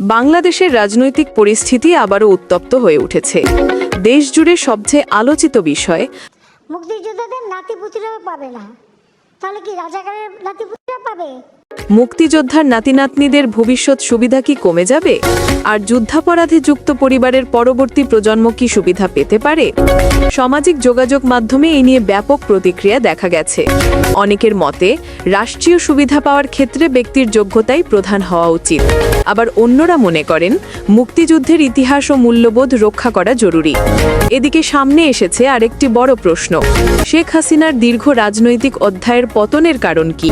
বাংলাদেশের রাজনৈতিক পরিস্থিতি আবারও উত্তপ্ত হয়ে উঠেছে। দেশ জুড়ে সবচেয়ে আলোচিত বিষয়, মুক্তিযোদ্ধাদের নাতিপুতিরা পাবে না। তাহলে কি রাজাকারের নাতিপুতিরা পাবে? মুক্তিযোদ্ধার নাতিনাতনিদের ভবিষ্যৎ সুবিধা কি কমে যাবে? আর যুদ্ধাপরাধে যুক্ত পরিবারের পরবর্তী প্রজন্ম কি সুবিধা পেতে পারে? সামাজিক যোগাযোগ মাধ্যমে এই নিয়ে ব্যাপক প্রতিক্রিয়া দেখা গেছে। অনেকের মতে, রাষ্ট্রীয় সুবিধা পাওয়ার ক্ষেত্রে ব্যক্তির যোগ্যতাই প্রধান হওয়া উচিত। আবার অন্যরা মনে করেন, মুক্তিযুদ্ধের ইতিহাস ও মূল্যবোধ রক্ষা করা জরুরি। এদিকে সামনে এসেছে আরেকটি বড় প্রশ্ন। শেখ হাসিনার দীর্ঘ রাজনৈতিক অধ্যায়ের পতনের কারণ কি?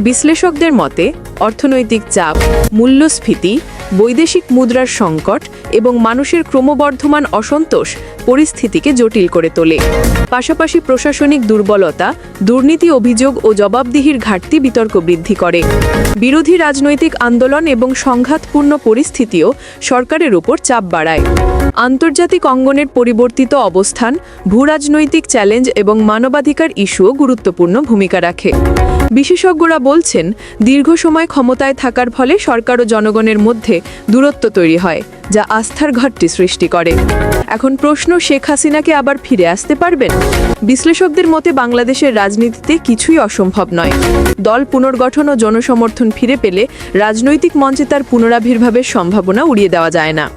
বিশ্লেষকদের মতে, অর্থনৈতিক চাপ, মূল্যস্ফীতি, বৈদেশিক মুদ্রার সংকট এবং মানুষের ক্রমবর্ধমান অসন্তোষ পরিস্থিতিকে জটিল করে তোলে। পাশাপাশি প্রশাসনিক দুর্বলতা, দুর্নীতি অভিযোগ ও জবাবদিহির ঘাটতি বিতর্ক বৃদ্ধি করে। বিরোধী রাজনৈতিক আন্দোলন এবং সংঘাতপূর্ণ পরিস্থিতিও সরকারের উপর চাপ বাড়ায়। আন্তর্জাতিক অঙ্গনের পরিবর্তিত অবস্থান ভূরাজনৈতিক চ্যালেঞ্জ এবং মানবাধিকার ইস্যুও গুরুত্বপূর্ণ ভূমিকা রাখে। বিশেষজ্ঞরা বলছেন, দীর্ঘ সময় ক্ষমতায় থাকার ফলে সরকার ও জনগণের মধ্যে দূরত্ব তৈরি হয়, যা আস্থার ঘাটতি সৃষ্টি করে। এখন প্রশ্ন, শেখ হাসিনাকে আবার ফিরে আসতে পারবেন? বিশ্লেষকদের মতে, বাংলাদেশের রাজনীতিতে কিছুই অসম্ভব নয়। দল পুনর্গঠন ও জনসমর্থন ফিরে পেলে রাজনৈতিক মঞ্চে তার পুনরাবির্ভাবের সম্ভাবনা উড়িয়ে দেওয়া যায় না।